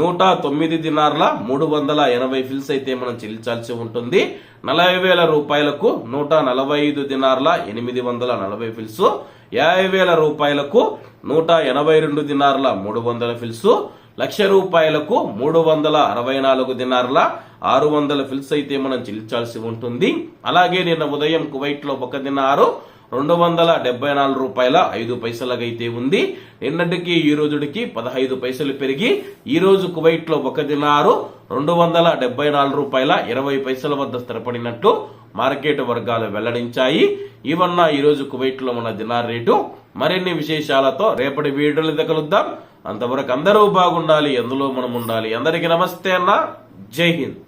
నూట తొమ్మిది దినార్ల మూడు వందల ఎనభై ఫిల్స్ అయితే మనం చెల్లించాల్సి ఉంటుంది. నలభై వేల రూపాయలకు నూట నలభై ఐదు దినార్ల ఎనిమిది వందల నలభై ఫిల్స్. యాభై వేల రూపాయలకు నూట ఎనభై రెండు దినార్ల మూడు వందల ఫిల్స్. లక్ష రూపాయలకు మూడు వందల అరవై నాలుగు దినార్ల ఆరు వందల ఫిల్స్ అయితే మనం చెల్లించాల్సి ఉంటుంది. అలాగే నిన్న ఉదయం కువైట్లో ఒక దినారు రెండు వందల డెబ్బై నాలుగు రూపాయల ఐదు పైసలకైతే ఉంది. నిన్నటికి ఈ రోజుడికి పదహైదు పైసలు పెరిగి ఈ రోజు కువైట్లో ఒక దినారు రెండు వందల డెబ్బై నాలుగు రూపాయల ఇరవై పైసల వద్ద స్థిరపడినట్టు మార్కెట్ వర్గాలు వెల్లడించాయి. ఇవన్న ఈ రోజు కువైట్లో ఉన్న దినార్ రేటు. మరిన్ని విశేషాలతో రేపటి వీడియోలు కలుద్దాం. అంతవరకు అందరూ బాగుండాలి ఎందులో మనం ఉండాలి. అందరికీ నమస్తే అన్న. జై హింద్.